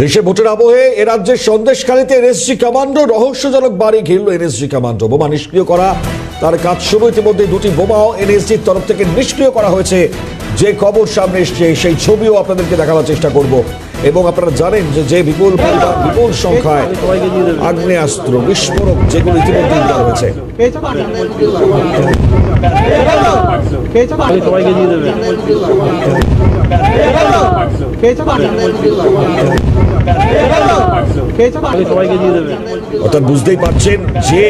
দেশে ভোটের আবহে এ রাজ্যের সন্দেশখালীতে এনএসজি কমান্ডো রহস্যজনক বাড়ি ঘিরল এনএসজি কমান্ডো। বোমা নিষ্ক্রিয় করা, তার কাজ শুরু ইতিমধ্যে দুটি বোমাও এনএসজির তরফ থেকে নিষ্ক্রিয় করা হয়েছে। যে খবর সামনে এসছে, সেই ছবিও আপনাদেরকে দেখানোর চেষ্টা করব। এবং আপনারা জানেন যে যে বিপুল বিপুল সংখ্যায় আগ্নেয়াস্ত্র, বিস্ফোরক যেগুলো ইতিমধ্যে উদ্ধার হয়েছে। অর্থাৎ বুঝতেই পারছেন যে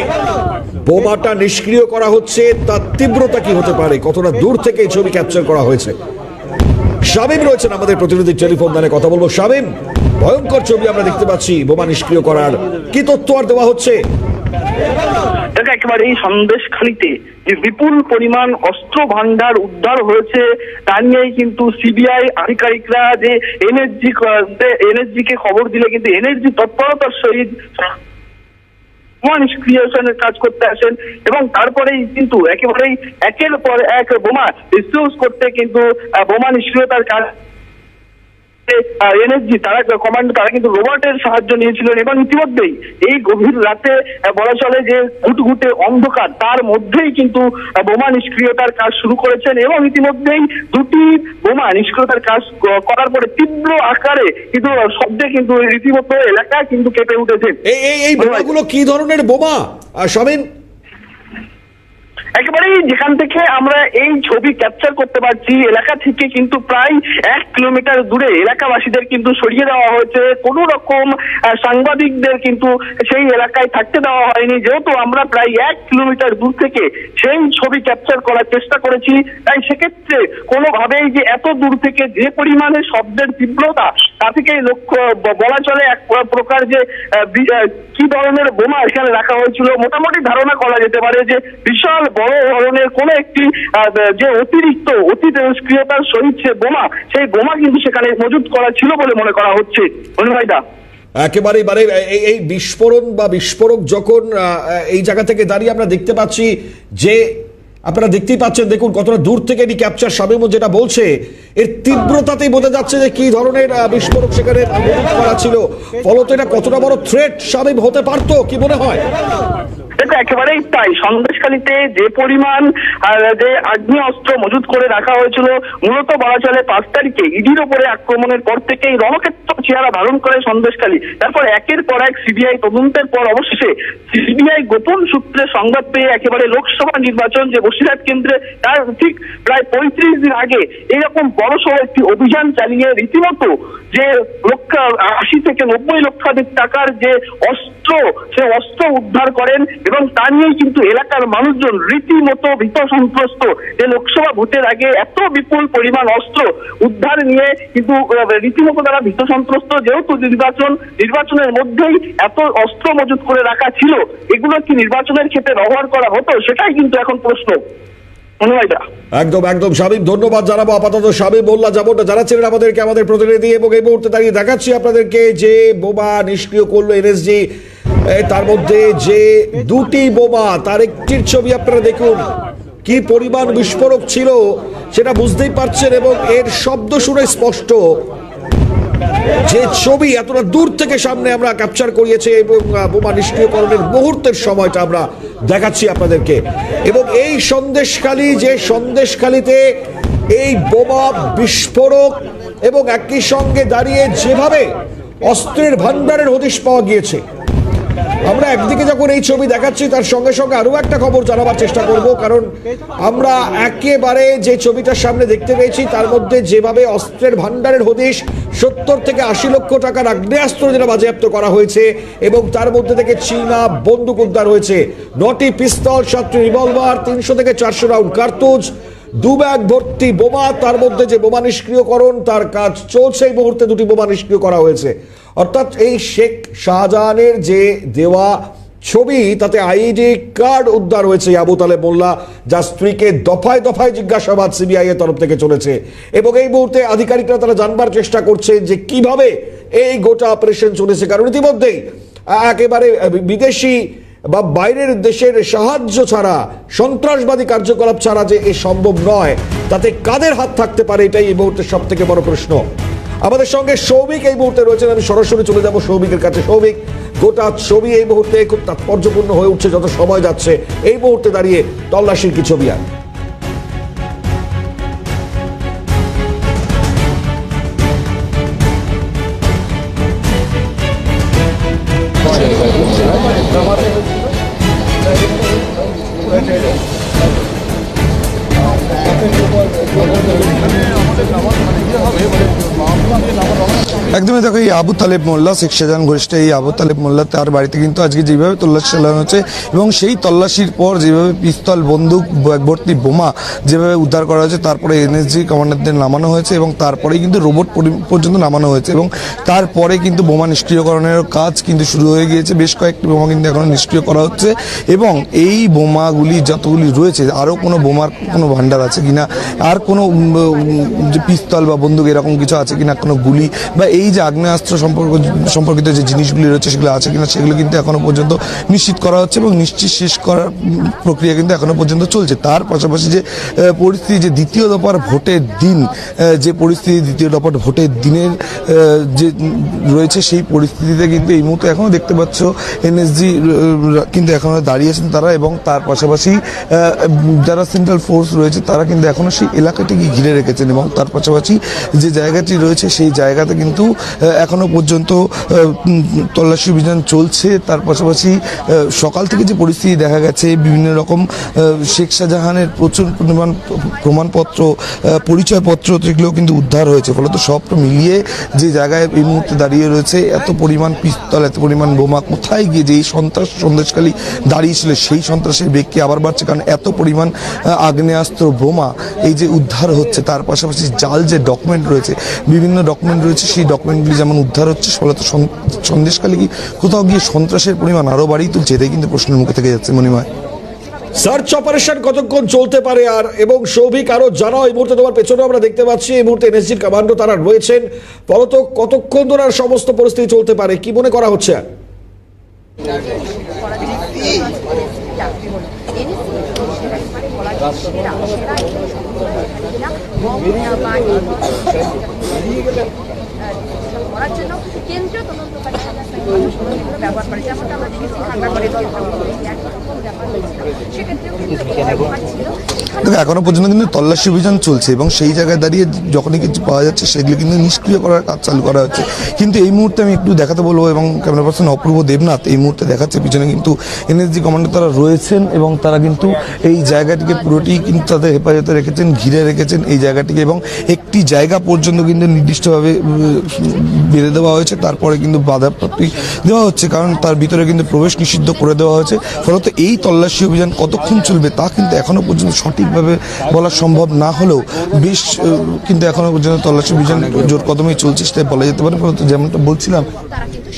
বোমাটা নিষ্ক্রিয় করা হচ্ছে, তার তীব্রতা কি হতে পারে, কতটা দূর থেকে এই ছবি ক্যাপচার করা হয়েছে। শামীম রয়েছেন আমাদের প্রতিনিধি টেলিফোন দানে কথা বলব। শামীম, ভয়ঙ্কর ছবি আমরা দেখতে পাচ্ছি, বোমা নিষ্ক্রিয় করার। কি তথ্য আর দেওয়া হচ্ছে? একেবারে এই সন্দেশখালিতে যে বিপুল পরিমাণ অস্ত্র ভান্ডার উদ্ধার হয়েছে, তা নিয়েই কিন্তু সিবিআই আধিকারিকরা যে এনএসজি এনএসজি কে খবর দিলে কিন্তু এনএসজি তৎপরতার সহিত বোমা ক্রিয়েশনের কাজ করতে আসেন এবং তারপরেই কিন্তু একেবারেই একের পর এক বোমা ডিসিউজ করতে কিন্তু বোমা নিষ্ক্রিয়তার কাজ এনএসজি তারা কমান্ড তারা কিন্তু রোবটের সাহায্য নিয়েছিলেন এবং ইতিমধ্যেই এই গভীর রাতে বলা চলে যে ঘুটঘুটে অন্ধকার, তার মধ্যেই কিন্তু বোমা নিষ্ক্রিয়তার কাজ শুরু করেছেন এবং ইতিমধ্যেই দুটি বোমা নিষ্ক্রিয়তার কাজ করার পরে তীব্র আকারে কিন্তু শব্দে কিন্তু রীতিমতো এলাকা কিন্তু কেঁপে উঠেছে। এই এই বোমাগুলো কি ধরনের বোমা? শামীম? একেবারেই যেখান থেকে আমরা এই ছবি ক্যাপচার করতে পারছি, এলাকা থেকে কিন্তু প্রায় এক কিলোমিটার দূরে এলাকাবাসীদের কিন্তু সরিয়ে দেওয়া হয়েছে। কোনো রকম সাংবাদিকদের কিন্তু সেই এলাকায় থাকতে দেওয়া হয়নি। যেহেতু আমরা প্রায় এক কিলোমিটার দূর থেকে সেই ছবি ক্যাপচার করার চেষ্টা করেছি, তাই সেক্ষেত্রে কোনোভাবেই যে এত দূর থেকে যে পরিমাণে শব্দের তীব্রতা, তা থেকেই লক্ষ্য বলা চলে এক প্রকার যে কি ধরনের বোমা এখানে রাখা হয়েছিল। মোটামুটি ধারণা করা যেতে পারে যে বিশাল বড় ধরনের কোন একটি যে অতিরিক্ত অতি তেজস্ক্রিয়তার সহিত সে বোমা, সেই বোমা কিন্তু সেখানে মজুত করা ছিল বলে মনে করা হচ্ছে। অনুভাইদা একেবারে মানে এই বিস্ফোরণ বা বিস্ফোরক যখন এই জায়গা থেকে দাঁড়িয়ে আমরা দেখতে পাচ্ছি যে, আপনারা দেখতেই পাচ্ছেন, দেখুন কতটা দূর থেকে এটি ক্যাপচার শামীম যেটা বলছে, এর তীব্রতাতেই বোঝা যাচ্ছে যে কি ধরনের বিস্ফোরক সেখানে করা ছিল। ফলত এটা কতটা বড় থ্রেট শামীম হতে পারতো, কি মনে হয়? দেখো একেবারেই তাই। সন্দেশখালীতে যে পরিমাণ যে আগ্নেয় অস্ত্র মজুত করে রাখা হয়েছিল, মূলত বলা চলে পাঁচ তারিখে ইডির ওপরে আক্রমণের পর থেকেই রণক্ষেত্র চেহারা ধারণ করে সন্দেশখালী। তারপর একের পর এক সিবিআই তদন্তের পর অবশেষে সিবিআই গোপন সূত্রে সংবাদ পেয়ে একেবারে লোকসভা নির্বাচন যে বসিরহাট কেন্দ্রে, তার ঠিক প্রায় পঁয়ত্রিশ দিন আগে এইরকম বড়সড় একটি অভিযান চালিয়ে রীতিমতো যে লক্ষ আশি থেকে নব্বই লক্ষাধিক টাকার যে অস্ত্র, সে অস্ত্র উদ্ধার করেন এবং তা নিয়েই কিন্তু এলাকার মানুষজন রীতিমতো ভীত সন্ত্রস্ত যে লোকসভা ভোটের আগে এত বিপুল পরিমাণ অস্ত্র উদ্ধার নিয়ে কিন্তু রীতিমতো তারা ভীত সন্ত্রস্ত যেহেতু নির্বাচন, নির্বাচনের মধ্যেই এত অস্ত্র মজুত করে রাখা ছিল, এগুলো কি নির্বাচনের ক্ষেত্রে ব্যবহার করা হতো? সেটাই কিন্তু এখন প্রশ্ন। একদম একদম। শামীম ধন্যবাদ জানাব আপাতত। শামীম মোল্লা যেমনটা জানাচ্ছিলেন আমাদেরকে, আমাদের প্রতিনিধি, এবং এই মুহূর্তে দাঁড়িয়ে দেখাচ্ছি আপনাদেরকে যে বোমা নিষ্ক্রিয় করল এনএসজি। তার মধ্যে যে দুটি বোমা, তার একটির ছবি আপনারা দেখুন। কি পরিমাণ বিস্ফোরক ছিল সেটা বুঝতেই পারছেন, এবং এর শব্দ শুনে স্পষ্ট যে ছবি এতটা দূর থেকে সামনে আমরা ক্যাপচার করিয়েছি, এবং বোমা নিষ্ক্রিয়করণের মুহূর্তের সময়টা আমরা দেখাচ্ছি আপনাদেরকে। এবং এই সন্দেশখালী, যে সন্দেশখালীতে এই বোমা বিস্ফোরক এবং একই সঙ্গে দাঁড়িয়ে যেভাবে অস্ত্রের ভান্ডারের হদিশ পাওয়া গিয়েছে আমরা একদিকে যখন এই ছবি দেখাচ্ছি, তার সঙ্গে সঙ্গে আরও একটা খবর জানাবার চেষ্টা করব, কারণ আমরা একেবারে যে ছবিটার সামনে দেখতে পেয়েছি, তার মধ্যে যেভাবে অস্ত্রের ভান্ডারের হদিশ, সত্তর থেকে আশি লক্ষ টাকার আগ্নেয়াস্ত্র যেটা বাজেয়াপ্ত করা হয়েছে, এবং তার মধ্যে থেকে চীনা বন্দুক উদ্ধার হয়েছে। নটি পিস্তল, সাতটি রিভলভার, তিনশো থেকে চারশো রাউন্ড কার্তুজ দু ব্যাগ ভর্তি বোমা, তার মধ্যে যে বোমা নিষ্ক্রিয়করণ, তার কাজ চলছে। এই মুহূর্তে দুটি বোমা নিষ্ক্রিয় করা হয়েছে। অর্থাৎ এই শেখ শাহজাহানের যে দেওয়া ছবি, তাতে আইডি কার্ড উদ্ধার হয়েছে আবু তালে মোল্লা যার স্ত্রীকে দফায় দফায় জিজ্ঞাসাবাদ সিবিআই এর তরফ থেকে চলেছে। এবং এই মুহূর্তে আধিকারিকরা তারা জানবার চেষ্টা করছে যে কীভাবে এই গোটা অপারেশন চলেছে। কারণ ইতিমধ্যেই একেবারে বিদেশি বা বাইরের দেশের সাহায্য ছাড়া, সন্ত্রাসবাদী কার্যকলাপ ছাড়া যে এ সম্ভব নয়, তাতে কাদের হাত থাকতে পারে এটাই এই মুহূর্তে সব থেকে বড় প্রশ্ন। আমাদের সঙ্গে সৌভিক এই মুহূর্তে রয়েছেন, আমি সরাসরি চলে যাব সৌভিকের কাছে। সৌভিক, গোটা ছবি এই মুহূর্তে খুব তাৎপর্যপূর্ণ হয়ে উঠছে, যত সময় যাচ্ছে, এই মুহূর্তে দাঁড়িয়ে তল্লাশির কি ছবি আর Thank you. একদমই দেখো, এই আবু তালেব মোল্লা, শেখ শাহজাহান ঘনিষ্ঠ এই আবু তালেব মোল্লা তার বাড়িতে কিন্তু আজকে যেভাবে তল্লাশি চালানো হচ্ছে এবং সেই তল্লাশির পর যেভাবে পিস্তল, বন্দুক ভর্তি বোমা যেভাবে উদ্ধার করা হয়েছে, তারপরে এনএসজি কমান্ডারদের নামানো হয়েছে এবং তারপরেই কিন্তু রোবট পরি- পর্যন্ত নামানো হয়েছে এবং তারপরে কিন্তু বোমা নিষ্ক্রিয়করণের কাজ কিন্তু শুরু হয়ে গিয়েছে। বেশ কয়েকটি বোমা কিন্তু এখনও নিষ্ক্রিয় করা হচ্ছে এবং এই বোমাগুলি যতগুলি রয়েছে, আরও কোনো বোমার কোনো ভান্ডার আছে কিনা? আর কোনো যে পিস্তল বা বন্দুক এরকম কিছু আছে কিনা? কোনো গুলি বা এই যে আগ্নেয়াস্ত্র সম্পর্ক, সম্পর্কিত যে জিনিসগুলি রয়েছে, সেগুলো আছে কিনা, সেগুলো কিন্তু এখনও পর্যন্ত নিশ্চিত করা হচ্ছে এবং নিশ্চিত শেষ করার প্রক্রিয়া কিন্তু এখনও পর্যন্ত চলছে। তার পাশাপাশি যে পরিস্থিতি যে দ্বিতীয় দফার ভোটের দিন যে পরিস্থিতি দ্বিতীয় দফার ভোটের দিনের যে রয়েছে, সেই পরিস্থিতিতে কিন্তু এই মুহূর্তে এখনও দেখতে পাচ্ছ এনএসজি কিন্তু এখনও দাঁড়িয়েছেন তারা এবং তার পাশাপাশি যারা সেন্ট্রাল ফোর্স রয়েছে, তারা কিন্তু এখনও সেই এলাকাটিকে ঘিরে রেখেছেন এবং তার পাশাপাশি যে জায়গাটি রয়েছে, সেই জায়গাতে কিন্তু আহ, এখনও পর্যন্ত তল্লাশি অভিযান চলছে। তার পাশাপাশি সকাল থেকে যে পরিস্থিতি দেখা গেছে বিভিন্ন রকম শেখ শাহজাহানের প্রচুর পরিমাণ প্রমাণপত্র পরিচয়পত্র যেগুলো কিন্তু উদ্ধার হয়েছে। ফলত সব মিলিয়ে যে জায়গায় এই মুহূর্তে দাঁড়িয়ে রয়েছে এত পরিমাণ পিস্তল এত পরিমাণ বোমা কোথায় গিয়ে যে এই সন্ত্রাস সন্দেশকালী দাঁড়িয়েছিল সেই সন্ত্রাসের বেগকে আবার বাড়ছে? কারণ এত পরিমাণ আগ্নেয়াস্ত্র বোমা এই যে উদ্ধার হচ্ছে তার পাশাপাশি জাল যে ডকুমেন্ট রয়েছে বিভিন্ন ডকুমেন্ট রয়েছে সেই ডকুমেন্টগুলি যেমন উদ্ধার হচ্ছে ফলত সন- সন্দেশকালী কি কোথাও গিয়ে সন্ত্রাসের পরিমাণ আরও বাড়িয়ে তুলছে এটাই কিন্তু প্রশ্নের মুখে থেকে যাচ্ছে মনিময় সার্চ অপারেশন কতক্ষণ চলতে পারে আর এবং সৌভিক আরও জানাও এই মুহূর্তে তোমার পেছনে আমরা দেখতে পাচ্ছি এই মুহূর্তে এনএসজির কমান্ডো তারা রয়েছেন। ফলত কতক্ষণ ধরে আর সমস্ত পরিস্থিতি চলতে পারে কি মনে করা হচ্ছে? আর করার জন্য কেন্দ্রীয় তদন্তকারী সংস্থা এগুলো ব্যবহার করে যেমনটা আমরা দেখেছি করে ক্ষেত্রে দেখো এখনও পর্যন্ত কিন্তু তল্লাশি অভিযান চলছে এবং সেই জায়গায় দাঁড়িয়ে যখনই কিছু পাওয়া যাচ্ছে সেগুলো কিন্তু নিষ্ক্রিয় করার কাজ চালু করা হচ্ছে। কিন্তু এই মুহূর্তে আমি একটু দেখাতে বলব এবং ক্যামেরা পার্সন অপূর্ব দেবনাথ এই মুহূর্তে দেখাচ্ছে। পিছনে কিন্তু এনএসজি কমান্ডার তারা রয়েছেন এবং তারা কিন্তু এই জায়গাটিকে পুরোটি কিন্তু তাদের হেফাজতে রেখেছেন ঘিরে রেখেছেন এই জায়গাটিকে এবং একটি জায়গা পর্যন্ত কিন্তু নির্দিষ্টভাবে বেঁধে দেওয়া হয়েছে। তারপরে কিন্তু বাধাপ্রাপ্তি দেওয়া হচ্ছে কারণ তার ভিতরে কিন্তু প্রবেশ নিষিদ্ধ করে দেওয়া হয়েছে। ফলত এই তল্লাশি অভিযান কতক্ষণ চলবে তা কিন্তু এখনও পর্যন্ত সঠিকভাবে বলা সম্ভব না হলেও বেশ কিন্তু এখনও পর্যন্ত তল্লাশি অভিযান জোর কদমে চলছে, সেটাই বলা যেতে পারে। যেমনটা বলছিলাম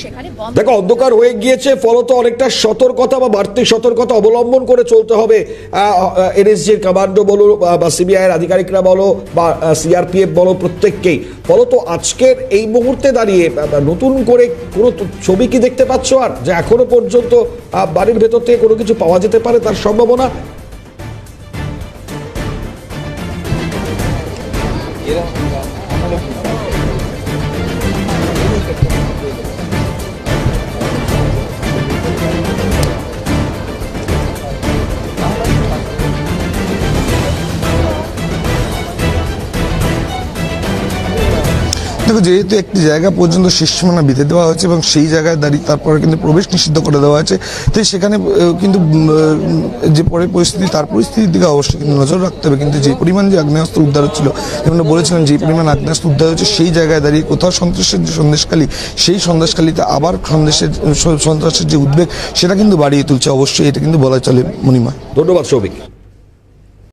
সেখানে দেখো, অন্ধকার হয়ে গিয়েছে, ফলত অনেকটা সতর্কতা বা বাড়তি সতর্কতা অবলম্বন করে চলতে হবে। এনএসজির কমান্ডো বলো, বা- সিবিআইয়ের আধিকারিকরা বলো, বা সিআরপিএফ বলো, প্রত্যেককেই। ফলত আজকের এই মুহূর্তে দাঁড়িয়ে নতুন করে কোনো ছবি কি দেখতে পাচ্ছ আর? যে এখনও পর্যন্ত বাড়ির ভেতর থেকে কোনো কিছু পাওয়া যেতে পারে তার সম্ভাবনা? দেখো যেহেতু একটি জায়গা পর্যন্ত শেষ সীমানা বেঁধে দেওয়া হয়েছে এবং সেই জায়গায় দাঁড়িয়ে তারপরে কিন্তু প্রবেশ নিষিদ্ধ করে দেওয়া হয়েছে, তো সেখানে কিন্তু যে পরের পরিস্থিতি, তার পরিস্থিতির দিকে অবশ্যই কিন্তু নজর রাখতে হবে। কিন্তু যে পরিমাণ যে আগ্নেয়াস্ত্র উদ্ধার হচ্ছিল যেমন বলেছিলাম, যে পরিমাণ আগ্নেয়াস্ত্র উদ্ধার হচ্ছে সেই জায়গায় দাঁড়িয়ে কোথাও সন্ত্রাসের যে সন্দেশকালী সেই সন্দেশকালীতে আবার সন্দেশের, সন্ত্রাসের যে উদ্বেগ, সেটা কিন্তু বাড়িয়ে তুলছে। অবশ্যই এটা কিন্তু বলা চলে মণিমা ধন্যবাদ, সৌভিক।